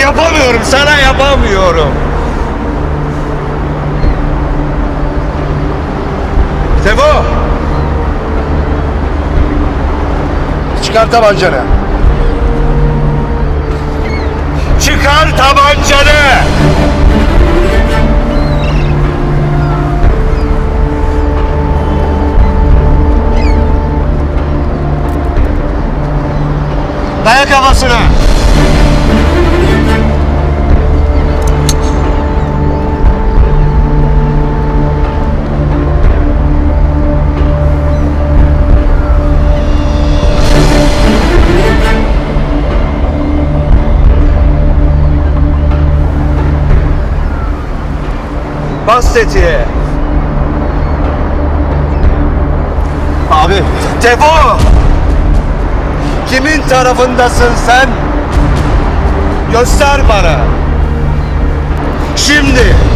Yapamıyorum, sana yapamıyorum. Tefo! Çıkar tabancanı. Çıkar tabancanı! Bas tetiğe! Abi. Tefo! Kimin tarafındasın sen? Göster bana. Şimdi.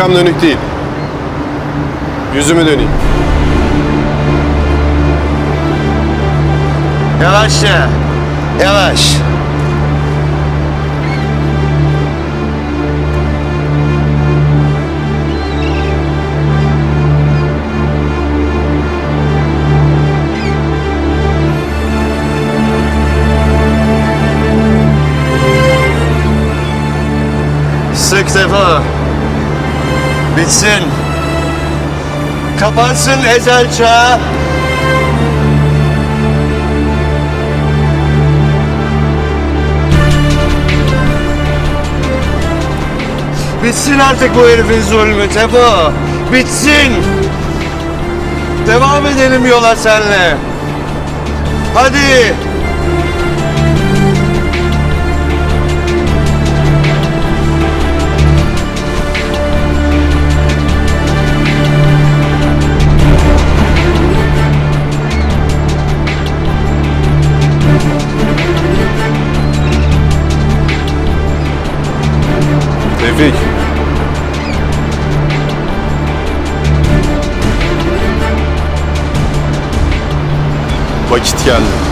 Arkam dönük değil. Yüzümü döneyim. Yavaşça. Yavaş. Sık defa. Bitsin. Kapansın ezel çağı. Bitsin artık bu herifin zulmü Tefo. Bitsin. Devam edelim yola senle. Hadi. Tevfik. Vakit geldi.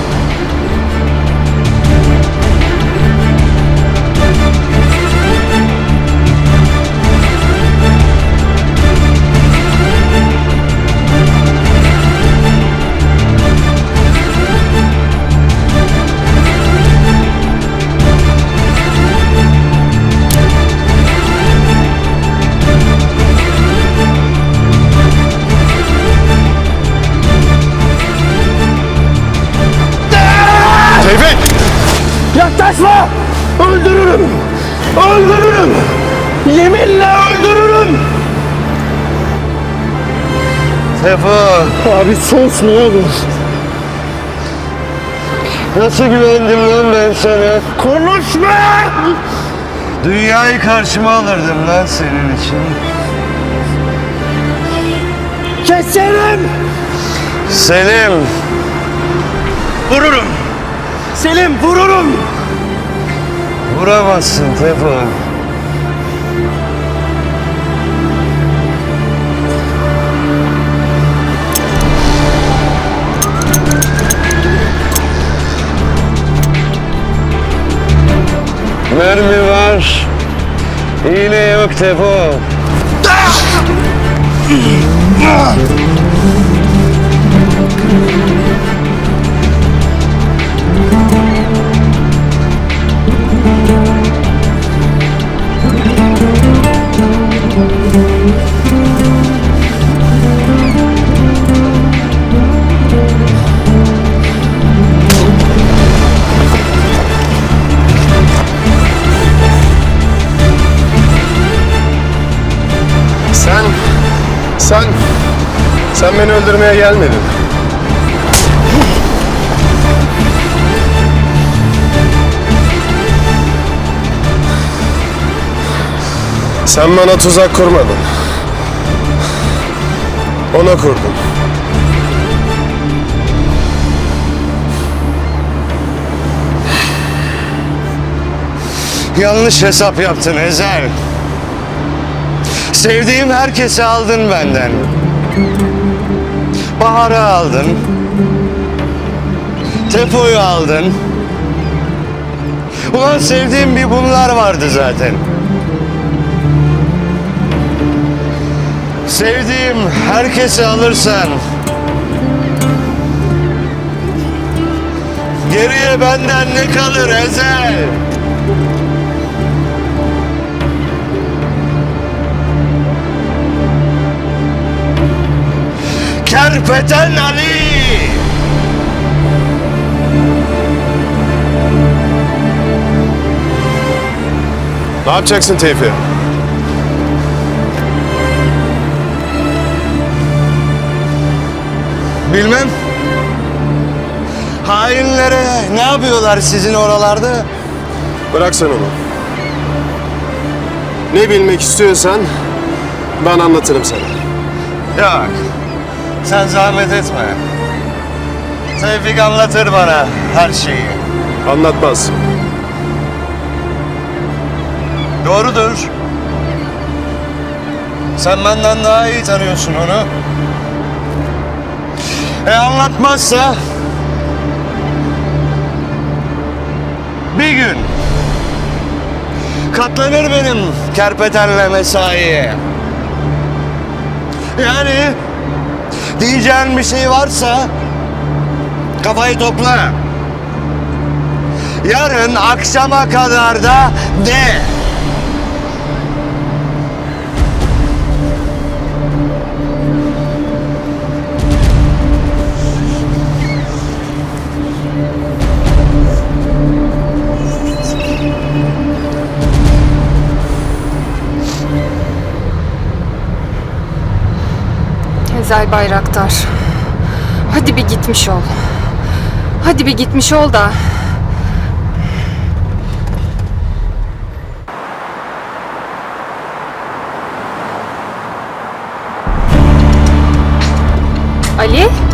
Öldürürüm! Yeminle öldürürüm! Tefo. Abi sus ne olur. Nasıl güvendim lan ben sana? Konuşma! Dünyayı karşıma alırdım lan senin için. Keserim! Selim. Vururum! Selim vururum! Vuramazsın Tefo. Mermi var. İğne yok Tefo. Sen beni öldürmeye gelmedin. Sen bana tuzak kurmadın. Ona kurdun. Yanlış hesap yaptın Ezel. Sevdiğim herkesi aldın benden. Bahar'ı aldın. Tepo'yu aldın. Ulan sevdiğim bir bunlar vardı zaten. Sevdiğim herkesi alırsan Geriye benden ne kalır Ezel? Kerpeten Ali! Ne yapacaksın Tevfi? Bilmem. Hainlere ne yapıyorlar sizin oralarda? Bırak sen onu. Ne bilmek istiyorsan ben anlatırım sana. Yok. Sen zahmet etme. Tevfik anlatır bana her şeyi. Anlatmaz. Doğrudur. Sen benden daha iyi tanıyorsun onu. E anlatmazsa... Bir gün... Katlanır benim kerpetenle mesaiye. Yani... Diyeceğin bir şey varsa... Kafayı topla. Yarın akşama kadar da de. Ezel Bayraktar. Hadi bir gitmiş ol. Hadi bir gitmiş ol da. Ali?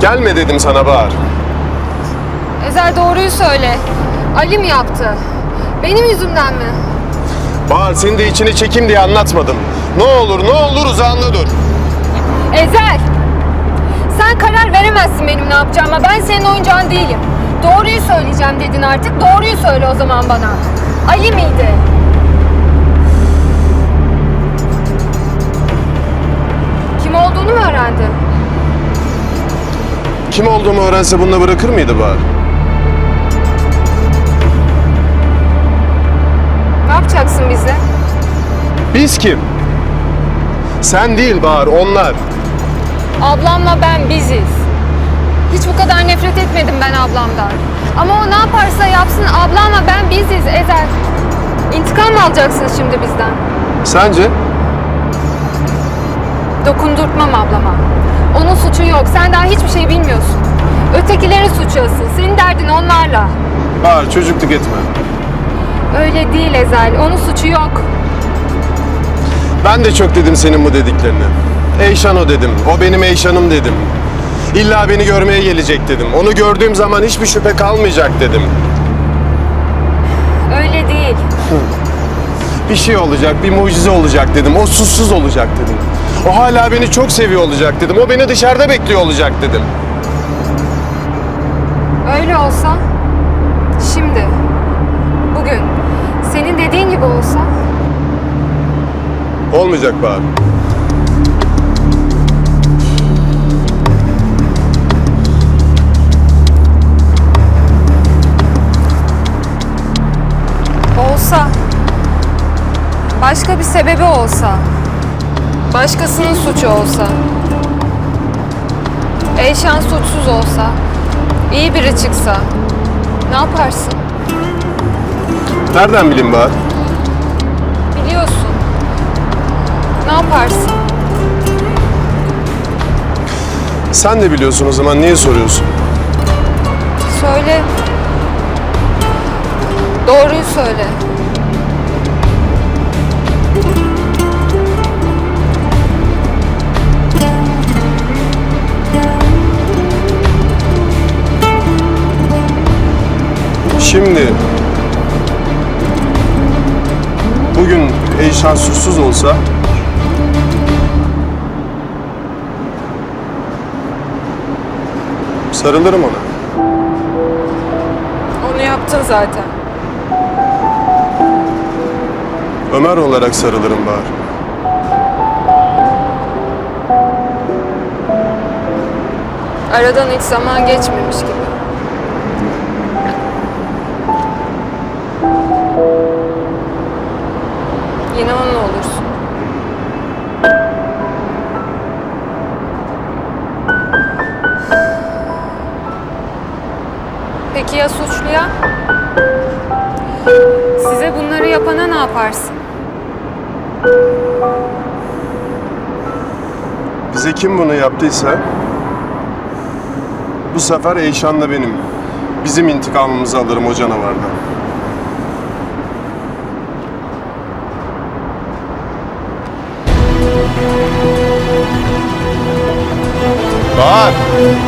Gelme dedim sana Bahar. Ezel doğruyu söyle. Ali mi yaptı? Benim yüzümden mi? Bahar seni de içine çekim diye anlatmadım. Ne olur ne olur uzağında dur. Ezel! Sen karar veremezsin benim ne yapacağıma. Ben senin oyuncağın değilim. Doğruyu söyleyeceğim dedin artık. Doğruyu söyle o zaman bana. Ali miydi? Kim olduğunu mu öğrendin? Kim olduğumu öğrense bununla bırakır mıydı Bahar? Ne yapacaksın bize? Biz kim? Sen değil Bahar, onlar. Ablamla ben biziz. Hiç bu kadar nefret etmedim ben ablamdan. Ama o ne yaparsa yapsın ablamla ben biziz Ezel. İntikam mı alacaksın şimdi bizden? Sence? Dokundurtmam ablama. Onun suçu yok. Sen daha hiçbir şey bilmiyorsun. Ötekilerin suçu asıl. Senin derdin onlarla. Bahar çocukluk etme. Öyle değil Ezel. Onun suçu yok. Ben de çok dedim senin bu dediklerini. Eyşan o dedim. O benim Eyşan'ım dedim. İlla beni görmeye gelecek dedim. Onu gördüğüm zaman hiçbir şüphe kalmayacak dedim. Öyle değil. Bir şey olacak, bir mucize olacak dedim. O susuz olacak dedim. O hala beni çok seviyor olacak dedim. O beni dışarıda bekliyor olacak dedim. Öyle olsa şimdi, bugün senin gibi olsa? Olmayacak Bahar. Olsa. Başka bir sebebi olsa. Başkasının suçu olsa. Eyşan suçsuz olsa. iyi biri çıksa. Ne yaparsın? Nereden bileyim Bahar? Biliyorsun. Ne yaparsın? Sen de biliyorsun o zaman niye soruyorsun? Söyle. Doğruyu söyle. Şimdi bugün Eyşan suçsuz olsa sarılırım ona. Onu yaptın zaten. Ömer olarak sarılırım Bahar. Aradan hiç zaman geçmemiş gibi. Yine onunla olursun. Peki ya suçluya? Size bunları yapana ne yaparsın? Bize kim bunu yaptıysa bu sefer Eyşan'la benim. Bizim intikamımızı alırım o canavardan. Bahar!